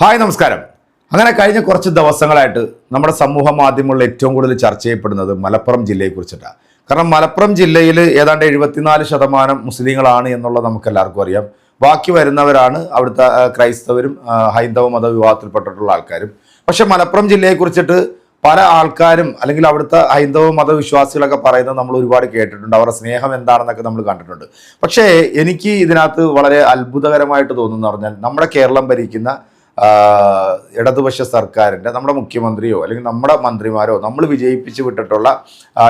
Hi നമസ്കാരം. അങ്ങനെ കഴിഞ്ഞ കുറച്ച് ദിവസങ്ങളായിട്ട് നമ്മുടെ സമൂഹ മാധ്യമങ്ങളിൽ ഏറ്റവും കൂടുതൽ ചർച്ച ചെയ്യപ്പെടുന്നത് മലപ്പുറം ജില്ലയെക്കുറിച്ചിട്ടാണ് കാരണം മലപ്പുറം ജില്ലയിൽ ഏതാണ്ട് എഴുപത്തിനാല് ശതമാനം മുസ്ലിങ്ങളാണ് എന്നുള്ളത് നമുക്ക് എല്ലാവർക്കും അറിയാം. ബാക്കി വരുന്നവരാണ് അവിടുത്തെ ക്രൈസ്തവരും ഹൈന്ദവ മത വിഭാഗത്തിൽപ്പെട്ടിട്ടുള്ള ആൾക്കാരും. പക്ഷേ മലപ്പുറം ജില്ലയെക്കുറിച്ചിട്ട് പല ആൾക്കാരും അല്ലെങ്കിൽ അവിടുത്തെ ഹൈന്ദവ മതവിശ്വാസികളൊക്കെ പറയുന്നത് നമ്മൾ ഒരുപാട് കേട്ടിട്ടുണ്ട്. അവരുടെ സ്നേഹം എന്താണെന്നൊക്കെ നമ്മൾ കണ്ടിട്ടുണ്ട്. പക്ഷേ എനിക്ക് ഇതിനകത്ത് വളരെ അത്ഭുതകരമായിട്ട് തോന്നുന്നു പറഞ്ഞാൽ നമ്മുടെ കേരളം ഭരിക്കുന്ന ഇടതുപക്ഷ സർക്കാരിന്റെ നമ്മുടെ മുഖ്യമന്ത്രിയോ അല്ലെങ്കിൽ നമ്മുടെ മന്ത്രിമാരോ നമ്മൾ വിജയിപ്പിച്ച് വിട്ടിട്ടുള്ള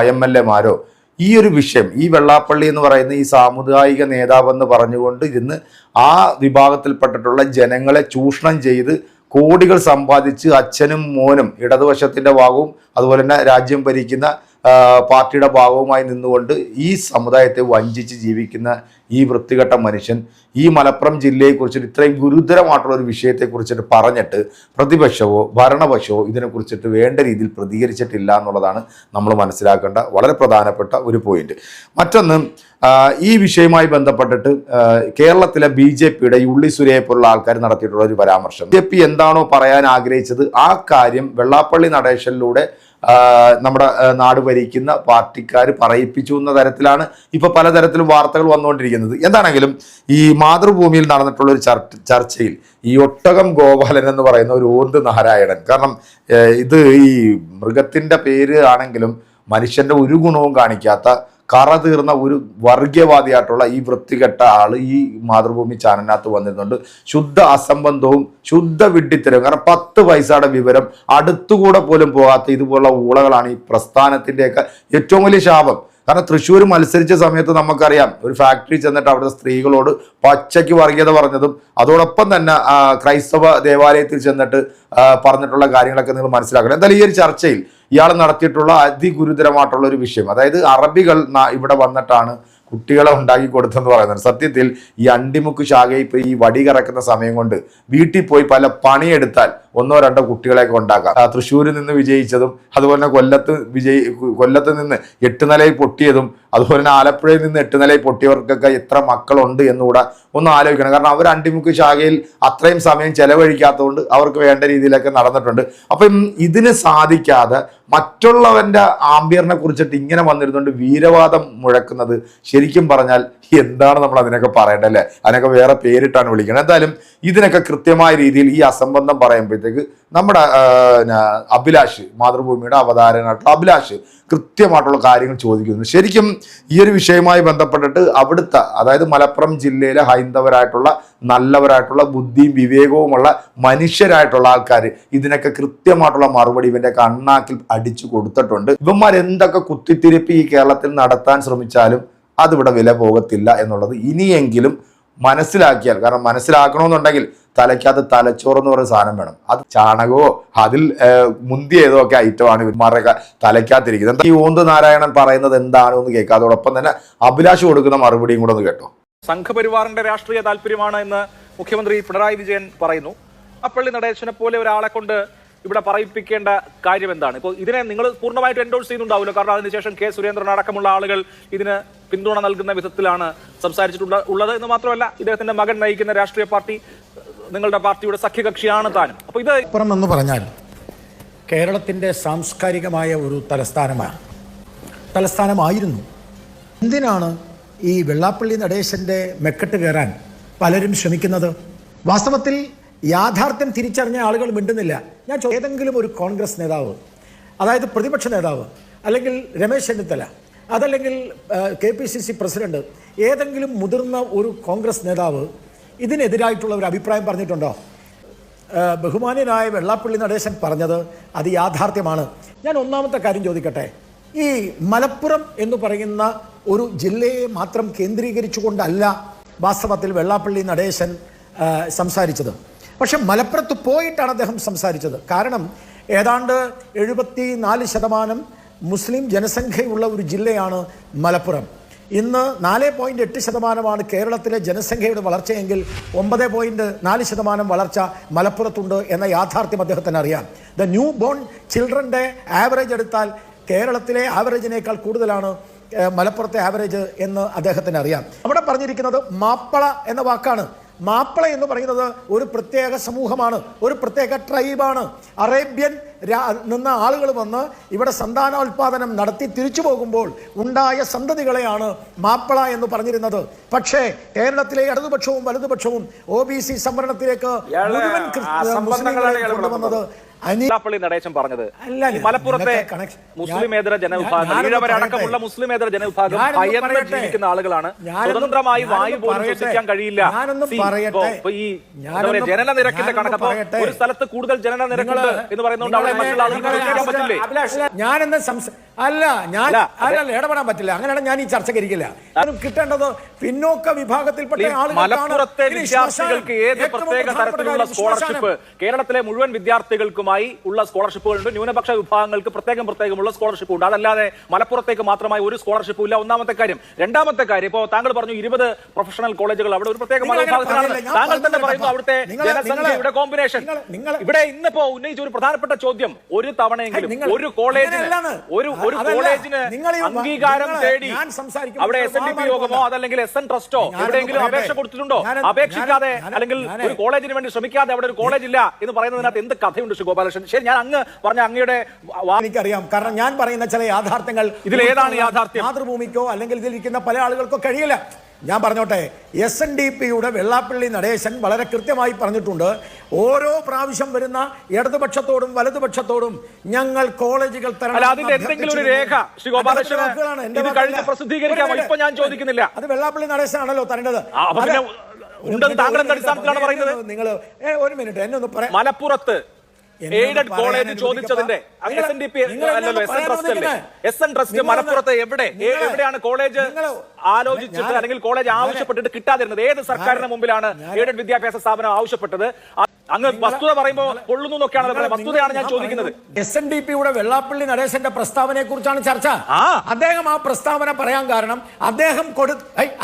എം എൽ എമാരോ ഈ ഒരു വിഷയം ഈ വെള്ളാപ്പള്ളി എന്ന് പറയുന്ന ഈ സാമുദായിക നേതാവെന്ന് പറഞ്ഞുകൊണ്ട് ഇരുന്ന് ആ വിഭാഗത്തിൽപ്പെട്ടിട്ടുള്ള ജനങ്ങളെ ചൂഷണം ചെയ്ത് കോടികൾ സമ്പാദിച്ച് അച്ഛനും മോനും ഇടതുവശത്തിന്റെ ഭാഗവും അതുപോലെ തന്നെ രാജ്യം ഭരിക്കുന്ന പാർട്ടിയുടെ ഭാഗവുമായി നിന്നുകൊണ്ട് ഈ സമുദായത്തെ വഞ്ചിച്ച് ജീവിക്കുന്ന ഈ വൃത്തികെട്ട മനുഷ്യൻ ഈ മലപ്പുറം ജില്ലയെക്കുറിച്ചിട്ട് ഇത്രയും ഗുരുതരമായിട്ടുള്ള ഒരു വിഷയത്തെക്കുറിച്ചിട്ട് പറഞ്ഞിട്ട് പ്രതിപക്ഷമോ ഭരണപക്ഷമോ ഇതിനെക്കുറിച്ചിട്ട് വേണ്ട രീതിയിൽ പ്രതികരിച്ചിട്ടില്ല എന്നുള്ളതാണ് നമ്മൾ മനസ്സിലാക്കേണ്ട വളരെ പ്രധാനപ്പെട്ട ഒരു പോയിന്റ് മറ്റൊന്ന് ഈ വിഷയവുമായി ബന്ധപ്പെട്ടിട്ട് കേരളത്തിലെ ബി ജെ പിയുടെ ഉള്ളി സുരയെ പോലുള്ള ആൾക്കാർ നടത്തിയിട്ടുള്ള ഒരു പരാമർശം. ബി ജെ പി എന്താണോ പറയാൻ ആഗ്രഹിച്ചത് ആ കാര്യം വെള്ളാപ്പള്ളി നടേശനിലൂടെ നമ്മുടെ നാട് ഭരിക്കുന്ന പാർട്ടിക്കാർ പറയിപ്പിച്ചു എന്ന തരത്തിലാണ് ഇപ്പോൾ പലതരത്തിലും വാർത്തകൾ വന്നുകൊണ്ടിരിക്കുന്നത്. എന്താണെങ്കിലും ഈ മാതൃഭൂമിയിൽ നടന്നിട്ടുള്ള ഒരു ചർച്ച ചർച്ചയിൽ ഈ ഒട്ടകം ഗോപാലൻ എന്ന് പറയുന്ന ഒരു ഓന്ത് നാരായണൻ കാരണം ഇത് ഈ മൃഗത്തിന്റെ പേര് ആണെങ്കിലും മനുഷ്യന്റെ ഒരു ഗുണവും കാണിക്കാത്ത കറ തീർന്ന ഒരു വർഗീയവാദിയായിട്ടുള്ള ഈ വൃത്തികെട്ട ആൾ ഈ മാതൃഭൂമി ചാനലിനകത്ത് വന്നിരുന്നുണ്ട്. ശുദ്ധ അസംബന്ധവും ശുദ്ധ വിഡ്ഢിത്തരവും. കാരണം പത്ത് പൈസയുടെ വിവരം അടുത്തുകൂടെ പോലും പോകാത്ത ഇതുപോലുള്ള ഊളകളാണ് ഈ പ്രസ്ഥാനത്തിന്റെയൊക്കെ ഏറ്റവും വലിയ ശാപം. കാരണം തൃശ്ശൂർ മത്സരിച്ച സമയത്ത് നമുക്കറിയാം ഒരു ഫാക്ടറി ചെന്നിട്ട് അവിടുത്തെ സ്ത്രീകളോട് പച്ചയ്ക്ക് വർഗീയത പറഞ്ഞതും അതോടൊപ്പം തന്നെ ക്രൈസ്തവ ദേവാലയത്തിൽ ചെന്നിട്ട് പറഞ്ഞിട്ടുള്ള കാര്യങ്ങളൊക്കെ നിങ്ങൾ മനസ്സിലാക്കണം. എന്തായാലും ഈ ഒരു ചർച്ചയിൽ ഇയാൾ നടത്തിയിട്ടുള്ള അതിഗുരുതരമായിട്ടുള്ള ഒരു വിഷയം. അതായത് അറബികൾ ഇവിടെ വന്നിട്ടാണ് കുട്ടികളെ ഉണ്ടാക്കി കൊടുത്തെന്ന് പറയുന്നത്. സത്യത്തിൽ ഈ അണ്ടിമുക്ക് ശാഖയിൽ ഈ വടി കറക്കുന്ന സമയം കൊണ്ട് വീട്ടിൽ പോയി പല പണിയെടുത്താൽ ഒന്നോ രണ്ടോ കുട്ടികളെയൊക്കെ ഉണ്ടാക്കാം. തൃശ്ശൂരിൽ നിന്ന് വിജയിച്ചതും അതുപോലെ തന്നെ കൊല്ലത്ത് വിജയി കൊല്ലത്ത് നിന്ന് എട്ട് നിലയിൽ പൊട്ടിയതും അതുപോലെ തന്നെ ആലപ്പുഴയിൽ നിന്ന് എട്ട് നിലയിൽ പൊട്ടിയവർക്കൊക്കെ എത്ര മക്കളുണ്ട് എന്നുകൂടെ ഒന്ന് ആലോചിക്കണം. കാരണം അവർ അണ്ടിമുക്ക് ശാഖയിൽ അത്രയും സമയം ചെലവഴിക്കാത്തതുകൊണ്ട് അവർക്ക് വേണ്ട രീതിയിലൊക്കെ നടന്നിട്ടുണ്ട്. അപ്പം ഇതിന് സാധിക്കാതെ മറ്റുള്ളവന്റെ ആംബിയറിനെ കുറിച്ചിട്ട് ഇങ്ങനെ വന്നിരുന്നുകൊണ്ട് വീരവാദം മുഴക്കുന്നത് ശരിക്കും പറഞ്ഞാൽ എന്താണ് നമ്മൾ അതിനൊക്കെ പറയേണ്ടത് അല്ലേ? അതിനൊക്കെ വേറെ പേരിട്ടാണ് വിളിക്കുന്നത് എന്തായാലും ഇതിനൊക്കെ കൃത്യമായ രീതിയിൽ ഈ അസംബന്ധം പറയുമ്പോഴത്തേക്ക് നമ്മുടെ ആ, അഭിലാഷ് മാതൃഭൂമിയുടെ അവതാരനായിട്ടുള്ള അഭിലാഷ് കൃത്യമായിട്ടുള്ള കാര്യങ്ങൾ ചോദിക്കുന്നു. ശരിക്കും ഈ ഒരു വിഷയവുമായി ബന്ധപ്പെട്ടിട്ട് അവിടുത്തെ അതായത് മലപ്പുറം ജില്ലയിലെ ഹൈന്ദവരായിട്ടുള്ള നല്ലവരായിട്ടുള്ള ബുദ്ധിയും വിവേകവുമുള്ള മനുഷ്യരായിട്ടുള്ള ആൾക്കാർ ഇതിനൊക്കെ കൃത്യമായിട്ടുള്ള മറുപടി ഇവന്റെ കണ്ണാക്കിൽ അടിച്ചു കൊടുത്തിട്ടുണ്ട്. ഇവന്മാർ എന്തൊക്കെ കുത്തിത്തിരിപ്പ് ഈ കേരളത്തിൽ നടത്താൻ ശ്രമിച്ചാലും അതിവിടെ വില പോകത്തില്ല എന്നുള്ളത് ഇനിയെങ്കിലും മനസ്സിലാക്കിയാൽ കാരണം മനസ്സിലാക്കണമെന്നുണ്ടെങ്കിൽ തലയ്ക്കകത്ത് തലച്ചോറ് എന്ന് പറയുന്ന സാധനം വേണം. അത് ചാണകമോ അതിൽ മുന്തി മുന്തിയ ഏതോ ഒക്കെ ഐറ്റമാണ് മറക്ക തലയ്ക്കകത്തിരിക്കുന്നത്. എന്താ ഈ ഓന്ത് നാരായണൻ പറയുന്നത് എന്താണെന്ന് കേൾക്കുക അതോടൊപ്പം തന്നെ അഭിലാഷ് കൊടുക്കുന്ന മറുപടിയും കൂടെ ഒന്ന് കേട്ടോ. സംഘപരിവാറിന്റെ രാഷ്ട്രീയ താല്പര്യമാണ് എന്ന് മുഖ്യമന്ത്രി പിണറായി വിജയൻ പറയുന്നു. അപ്പള്ളി നടേശനെ പോലെ ഒരാളെ കൊണ്ട് ഇവിടെ പറയിപ്പിക്കേണ്ട കാര്യം എന്താണ് ഇപ്പോൾ ഇതിനെ നിങ്ങൾ പൂർണമായിട്ട് എൻഡോഴ്സ് ചെയ്യുന്നുണ്ടാവില്ല. കാരണം അതിനുശേഷം കെ സുരേന്ദ്രൻ അടക്കമുള്ള ആളുകൾ ഇതിന് പിന്തുണ നൽകുന്ന വിധത്തിലാണ് സംസാരിച്ചിട്ടുള്ള ഉള്ളത് എന്ന് മാത്രമല്ല ഇദ്ദേഹത്തിന്റെ മകൻ നയിക്കുന്ന രാഷ്ട്രീയ പാർട്ടി നിങ്ങളുടെ പാർട്ടിയുടെ സഖ്യകക്ഷിയാണ് താനും. അപ്പോൾ ഇത് ഇപ്പുറം എന്ന് പറഞ്ഞാൽ കേരളത്തിന്റെ സാംസ്കാരികമായ ഒരു തലസ്ഥാനമാണ്. തലസ്ഥാനമായിരുന്നു. എന്തിനാണ് ഈ വെള്ളാപ്പള്ളി നടേശന്റെ മെക്കെട്ട് കയറാൻ പലരും ശ്രമിക്കുന്നത്? വാസ്തവത്തിൽ യാഥാർത്ഥ്യം തിരിച്ചറിഞ്ഞ ആളുകൾ മിണ്ടുന്നില്ല. ഞാൻ ഏതെങ്കിലും ഒരു കോൺഗ്രസ് നേതാവ് അതായത് പ്രതിപക്ഷ നേതാവ് അല്ലെങ്കിൽ രമേശ് ചെന്നിത്തല അതല്ലെങ്കിൽ K P C C president ഏതെങ്കിലും മുതിർന്ന ഒരു കോൺഗ്രസ് നേതാവ് ഇതിനെതിരായിട്ടുള്ള ഒരു അഭിപ്രായം പറഞ്ഞിട്ടുണ്ടോ? ബഹുമാന്യനായ വെള്ളാപ്പള്ളി നടേശൻ പറഞ്ഞത് അത് യാഥാർത്ഥ്യമാണ്. ഞാൻ ഒന്നാമത്തെ കാര്യം ചോദിക്കട്ടെ. ഈ മലപ്പുറം എന്ന് പറയുന്ന ഒരു ജില്ലയെ മാത്രം കേന്ദ്രീകരിച്ചുകൊണ്ടല്ല വാസ്തവത്തിൽ വെള്ളാപ്പള്ളി നടേശൻ സംസാരിച്ചത്. പക്ഷെ മലപ്പുറത്ത് പോയിട്ടാണ് അദ്ദേഹം സംസാരിച്ചത്. കാരണം ഏതാണ്ട് എഴുപത്തി നാല് ശതമാനം മുസ്ലിം ജനസംഖ്യയുള്ള ഒരു ജില്ലയാണ് മലപ്പുറം. ഇന്ന് നാല് പോയിന്റ് എട്ട് ശതമാനമാണ് കേരളത്തിലെ ജനസംഖ്യയുടെ വളർച്ചയെങ്കിൽ ഒമ്പത് പോയിന്റ് നാല് ശതമാനം വളർച്ച മലപ്പുറത്തുണ്ട് എന്ന യാഥാർത്ഥ്യം അദ്ദേഹത്തിന് അറിയാം. ദ ന്യൂ ബോൺ ചിൽഡ്രന്റെ ആവറേജ് എടുത്താൽ കേരളത്തിലെ ആവറേജിനേക്കാൾ കൂടുതലാണ് മലപ്പുറത്തെ ആവറേജ് എന്ന് അദ്ദേഹത്തിന് അറിയാം. അവിടെ പറഞ്ഞിരിക്കുന്നത് മാപ്പള എന്ന വാക്കാണ്. മാപ്പിള എന്ന് പറയുന്നത് ഒരു പ്രത്യേക സമൂഹമാണ് ഒരു പ്രത്യേക ട്രൈബാണ് അറേബ്യൻ നിന്ന ആളുകൾ വന്ന് ഇവിടെ സന്താനോൽപാദനം നടത്തി തിരിച്ചു പോകുമ്പോൾ ഉണ്ടായ സന്തതികളെയാണ് മാപ്പിള എന്ന് പറഞ്ഞിരുന്നത്. പക്ഷേ കേരളത്തിലെ ഇടതുപക്ഷവും വലതുപക്ഷവും ഒ ബി സി സംവരണത്തിലേക്ക് മുഴുവൻ കൊണ്ടുവന്നത്. വെള്ളാപ്പള്ളി നടേശൻ പറഞ്ഞത്. മലപ്പുറത്തെ മുസ്ലിമേതര ജനവിഭാഗം. മുസ്ലിമേതര ജനവിഭാഗം ഭയന്ന്. ജീവിക്കുന്ന ആളുകളാണ്. സ്വതന്ത്രമായി വായു പോലും ശ്വസിക്കാൻ കഴിയില്ല. ഈ ജനന നിരക്കിന്റെ. ഒരു സ്ഥലത്ത് കൂടുതൽ ജനന നിരക്കുണ്ട് എന്ന് പറയുന്നതുകൊണ്ട് അവിടെ സംസാരിക്കും അല്ല ഞാൻ അല്ല, അതെ. ഇടപെടാൻ പറ്റില്ല. അങ്ങനെയാണ് ഞാൻ ഈ ചർച്ചയ്ക്ക് ഇരിക്കില്ല കിട്ടേണ്ടത് പിന്നോക്ക വിഭാഗത്തിൽപ്പെട്ട മലപ്പുറത്തെ വിദ്യാർത്ഥികൾക്ക് ഏത് പ്രത്യേക തരത്തിലുള്ള സ്കോളർഷിപ്പ്? കേരളത്തിലെ മുഴുവൻ വിദ്യാർത്ഥികൾക്കുമായി ഉള്ള സ്കോളർഷിപ്പുകളുണ്ട്. ന്യൂനപക്ഷ വിഭാഗങ്ങൾക്ക് പ്രത്യേകം പ്രത്യേകമുള്ള സ്കോളർഷിപ്പ് ഉണ്ട്. അതല്ലാതെ മലപ്പുറത്തേക്ക് മാത്രമായി ഒരു സ്കോളർഷിപ്പും ഇല്ല. ഒന്നാമത്തെ കാര്യം. രണ്ടാമത്തെ കാര്യം ഇപ്പോ താങ്കൾ പറഞ്ഞു ഇരുപത് പ്രൊഫഷണൽ കോളേജുകൾ അവിടെ ഒരു പ്രത്യേക താങ്കൾ തന്നെ പറയുന്നു അവിടുത്തെ ജനസംഖ്യയുടെ കോമ്പിനേഷൻ. ഇവിടെ ഇന്നിപ്പോ ഉന്നയിച്ച ഒരു പ്രധാനപ്പെട്ട ചോദ്യം ഒരു തവണയെങ്കിലും ഒരു കോളേജിന് ഒരു ഒരു. കോളേജിന് അംഗീകാരം തേടി അവിടെ എസ് എൻ ഡി പി യോഗമോ അതല്ലെങ്കിൽ എസ് എൻ ട്രസ്റ്റോ എവിടെയെങ്കിലും അപേക്ഷ കൊടുത്തിട്ടുണ്ടോ? അപേക്ഷിക്കാതെ അല്ലെങ്കിൽ ഒരു കോളേജിന് വേണ്ടി ശ്രമിക്കാതെ അവിടെ ഒരു കോളേജ് ഇല്ല എന്ന് പറയുന്നതിനകത്ത് എന്ത് കഥയുണ്ട് ശ്രീ ഗോപാലകൃഷ്ണൻ? ശരി ഞാൻ അങ്ങ് പറഞ്ഞ അങ്ങയുടെ എനിക്കറിയാം. കാരണം ഞാൻ പറയുന്ന ചില യാഥാർത്ഥ്യങ്ങൾ ഇതിൽ ഏതാണ് യാഥാർത്ഥ്യം? മാതൃഭൂമിക്കോ അല്ലെങ്കിൽ ഇതിലിരിക്കുന്ന പല ആളുകൾക്കോ കഴിയില്ല. ഞാൻ പറഞ്ഞോട്ടെ എസ് എൻ ഡി പിയുടെ വെള്ളാപ്പള്ളി നടേശൻ വളരെ കൃത്യമായി പറഞ്ഞിട്ടുണ്ട് ഓരോ പ്രാവശ്യം വരുന്ന ഇടതുപക്ഷത്തോടും വലതുപക്ഷത്തോടും ഞങ്ങൾ കോളേജുകൾ. അത് വെള്ളാപ്പള്ളി നടേശനാണല്ലോ തരേണ്ടത്? നിങ്ങൾ ഒരു മിനിറ്റ്. എന്നെ ഒന്ന് പറയാം. മലപ്പുറത്ത് എയ്ഡഡ് കോളേജ് ചോദിച്ചതിന്റെ എസ് എൻ ഡി പി അല്ലല്ലോ എസ് എൻ ട്രസ്റ്റ് അല്ലേ. എസ് എൻ ട്രസ്റ്റ് മലപ്പുറത്ത് എവിടെ? എവിടെയാണ് കോളേജ് ആലോചിച്ചിട്ട് അല്ലെങ്കിൽ കോളേജ് ആവശ്യപ്പെട്ടിട്ട് കിട്ടാതിരുന്നത്? ഏത് സർക്കാരിന് മുമ്പിലാണ് എയ്ഡഡ് വിദ്യാഭ്യാസ സ്ഥാപനം ആവശ്യപ്പെട്ടത്? അങ്ങ് വസ്തുത പറയുമ്പോൾ കൊള്ളുന്നു എന്നൊക്കെയാണ് വസ്തുതയാണ് ഞാൻ ചോദിക്കുന്നത്. എസ് എൻ ഡി പിയുടെ വെള്ളാപ്പള്ളി നടേശന്റെ പ്രസ്താവനയെ കുറിച്ചാണ് ചർച്ച. അദ്ദേഹം ആ പ്രസ്താവന പറയാൻ കാരണം അദ്ദേഹം കൊടു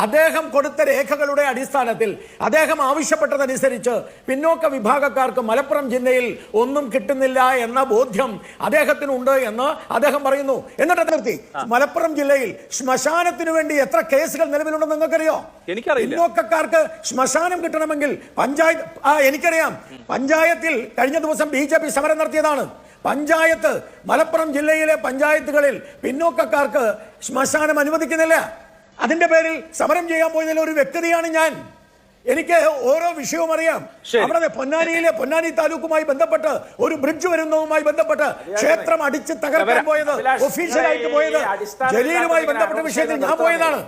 അദ്ദേഹം കൊടുത്ത രേഖകളുടെ അടിസ്ഥാനത്തിൽ അദ്ദേഹം ആവശ്യപ്പെട്ടതനുസരിച്ച് പിന്നോക്ക വിഭാഗക്കാർക്ക് മലപ്പുറം ജില്ലയിൽ ഒന്നും കിട്ടുന്നില്ല എന്ന ബോധ്യം അദ്ദേഹത്തിനുണ്ട് എന്ന് അദ്ദേഹം പറയുന്നു. എന്നിട്ട് നിർത്തി. മലപ്പുറം ജില്ലയിൽ ശ്മശാനത്തിന് വേണ്ടി എത്ര കേസുകൾ നിലവിലുണ്ടെന്ന് നിങ്ങൾക്കറിയോ. പിന്നോക്കക്കാർക്ക് ശ്മശാനം കിട്ടണമെങ്കിൽ പഞ്ചായത്ത് ആ എനിക്കറിയാം. പഞ്ചായത്തിൽ കഴിഞ്ഞ ദിവസം ബി ജെ പി സമരം നടത്തിയതാണ്. പഞ്ചായത്ത് മലപ്പുറം ജില്ലയിലെ പഞ്ചായത്തുകളിൽ പിന്നോക്കക്കാർക്ക് ശ്മശാനം അനുവദിക്കുന്നില്ല. അതിന്റെ പേരിൽ സമരം ചെയ്യാൻ പോയതിൽ ഒരു വ്യക്തതയാണ് ഞാൻ. എനിക്ക് ഓരോ വിഷയവും അറിയാം. അവിടെ പൊന്നാനിയിലെ പൊന്നാനി താലൂക്കുമായി ബന്ധപ്പെട്ട് ഒരു ബ്രിഡ്ജ് വരുന്നതുമായി ബന്ധപ്പെട്ട് ക്ഷേത്രം അടിച്ച് തകർക്കാൻ പോയത് ഒഫീഷ്യലായിട്ട് പോയത് ജലീലുമായി ബന്ധപ്പെട്ട വിഷയത്തിൽ ഞാൻ പോയതാണ്.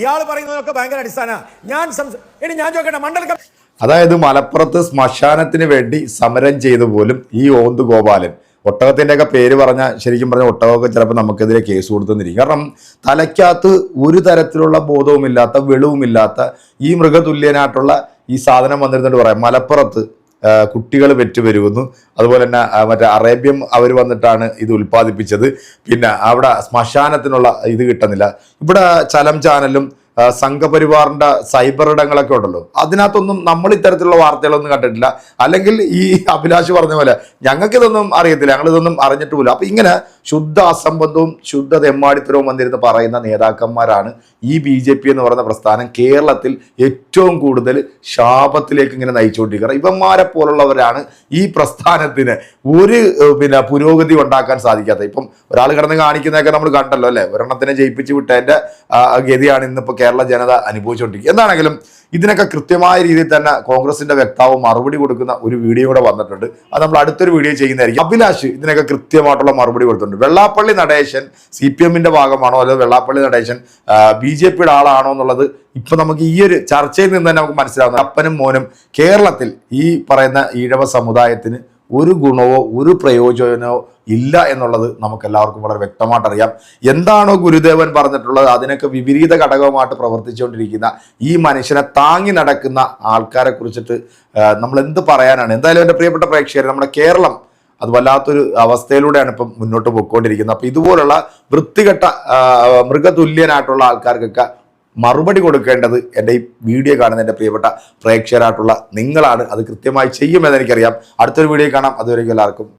ഇയാൾ പറയുന്നതൊക്കെ ഭയങ്കര അടിസ്ഥാന ഞാൻ ഇനി ഞാൻ ചോദിക്കട്ടെ മണ്ഡല അതായത് മലപ്പുറത്ത് ശ്മശാനത്തിന് വേണ്ടി സമരം ചെയ്തു പോലും ഈ ഓന്ത് ഗോപാലൻ. ഒട്ടകത്തിന്റെയൊക്കെ പേര് പറഞ്ഞാൽ ശരിക്കും പറഞ്ഞ ഒട്ടകമൊക്കെ ചിലപ്പോൾ നമുക്കെതിരെ കേസ് കൊടുത്തെന്നിരിക്കും. കാരണം തലയ്ക്കകത്ത് ഒരു തരത്തിലുള്ള ബോധവുമില്ലാത്ത വെളിവുമില്ലാത്ത ഈ മൃഗതുല്യനായിട്ടുള്ള ഈ സാധനം വന്നിരുന്നിട്ട് പറയാം. മലപ്പുറത്ത് കുട്ടികൾ പെറ്റുപെരുകുന്നു അതുപോലെ തന്നെ മറ്റേ അറേബ്യം അവർ വന്നിട്ടാണ് ഇത് ഉൽപ്പാദിപ്പിച്ചത്. പിന്നെ അവിടെ ശ്മശാനത്തിനുള്ള ഇത് കിട്ടുന്നില്ല. ഇവിടെ ചലം ചാനലും ആ, സംഘപരിവാറിന്റെ സൈബർ ഇടങ്ങളൊക്കെ ഉണ്ടല്ലോ. അതിനകത്തൊന്നും നമ്മൾ ഇത്തരത്തിലുള്ള വാർത്തകളൊന്നും കണ്ടിട്ടില്ല. അല്ലെങ്കിൽ ഈ അഭിലാഷ് പറഞ്ഞ പോലെ ഞങ്ങൾക്കിതൊന്നും അറിയത്തില്ല. ഞങ്ങളിതൊന്നും അറിഞ്ഞിട്ടുമില്ല. അറിഞ്ഞിട്ട് പോലും അപ്പൊ ഇങ്ങനെ ശുദ്ധ അസംബന്ധവും ശുദ്ധ തെമ്മാടിത്തരവും വന്നിരുന്ന് പറയുന്ന നേതാക്കന്മാരാണ് ഈ ബി ജെ പി എന്ന് പറയുന്ന പ്രസ്ഥാനം കേരളത്തിൽ ഏറ്റവും കൂടുതൽ ശാപത്തിലേക്ക് ഇങ്ങനെ നയിച്ചുകൊണ്ടിരിക്കുന്നത്. ഇവന്മാരെ പോലുള്ളവരാണ് ഈ പ്രസ്ഥാനത്തിന് ഒരു പിന്നെ പുരോഗതി ഉണ്ടാക്കാൻ സാധിക്കാത്തത്. ഇപ്പം ഒരാൾ കിടന്ന് കാണിക്കുന്നതൊക്കെ നമ്മൾ കണ്ടല്ലോ അല്ലേ? ഒരെണ്ണത്തിനെ ജയിപ്പിച്ച് വിട്ടതിന്റെ ഗതിയാണ് ഇന്നിപ്പോൾ കേരള ജനത അനുഭവിച്ചുകൊണ്ടിരിക്കുക എന്താണെങ്കിലും ഇതിനൊക്കെ കൃത്യമായ രീതിയിൽ തന്നെ കോൺഗ്രസിന്റെ വ്യക്താവ് മറുപടി കൊടുക്കുന്ന ഒരു വീഡിയോ കൂടെ വന്നിട്ടുണ്ട്. അത് നമ്മൾ അടുത്തൊരു വീഡിയോ ചെയ്യുന്നതായിരിക്കും. അഭിലാഷ് ഇതിനൊക്കെ കൃത്യമായിട്ടുള്ള മറുപടി കൊടുത്തിട്ടുണ്ട്. വെള്ളാപ്പള്ളി നടേശൻ സി പി എമ്മിന്റെ ഭാഗമാണോ അതോ വെള്ളാപ്പള്ളി നടേശൻ ബി ജെ പിയുടെ ആളാണോ എന്നുള്ളത് ഇപ്പൊ നമുക്ക് ഈ ഒരു ചർച്ചയിൽ നിന്ന് തന്നെ നമുക്ക് മനസ്സിലാവുന്നത്. അപ്പനും മോനും കേരളത്തിൽ ഈ പറയുന്ന ഈഴവ സമുദായത്തിന് ഒരു ഗുണവോ ഒരു പ്രയോജനമോ ഇല്ല എന്നുള്ളത് നമുക്ക് എല്ലാവർക്കും വളരെ വ്യക്തമായിട്ട് അറിയാം. എന്താണോ ഗുരുദേവൻ പറഞ്ഞിട്ടുള്ളത് അതിനൊക്കെ വിപരീത ഘടകവുമായിട്ട് പ്രവർത്തിച്ചുകൊണ്ടിരിക്കുന്ന ഈ മനുഷ്യനെ താങ്ങി നടക്കുന്ന ആൾക്കാരെ കുറിച്ചിട്ട് നമ്മൾ എന്ത് പറയാനാണ്? എന്തായാലും എന്റെ പ്രിയപ്പെട്ട പ്രേക്ഷകർ നമ്മുടെ കേരളം അത് വല്ലാത്തൊരു അവസ്ഥയിലൂടെയാണ് ഇപ്പം മുന്നോട്ട് പോയിക്കൊണ്ടിരിക്കുന്നത്. അപ്പം ഇതുപോലുള്ള വൃത്തികെട്ട മൃഗതുല്യനായിട്ടുള്ള ആൾക്കാർക്കൊക്കെ മറുപടി കൊടുക്കേണ്ടത് എന്റെ ഈ വീഡിയോ കാണുന്ന എന്റെ പ്രിയപ്പെട്ട പ്രേക്ഷകരായിട്ടുള്ള നിങ്ങളാണ്. അത് കൃത്യമായി ചെയ്യുമെന്ന് എനിക്കറിയാം. അടുത്തൊരു വീഡിയോ കാണാം. അതുവരെയും എല്ലാവർക്കും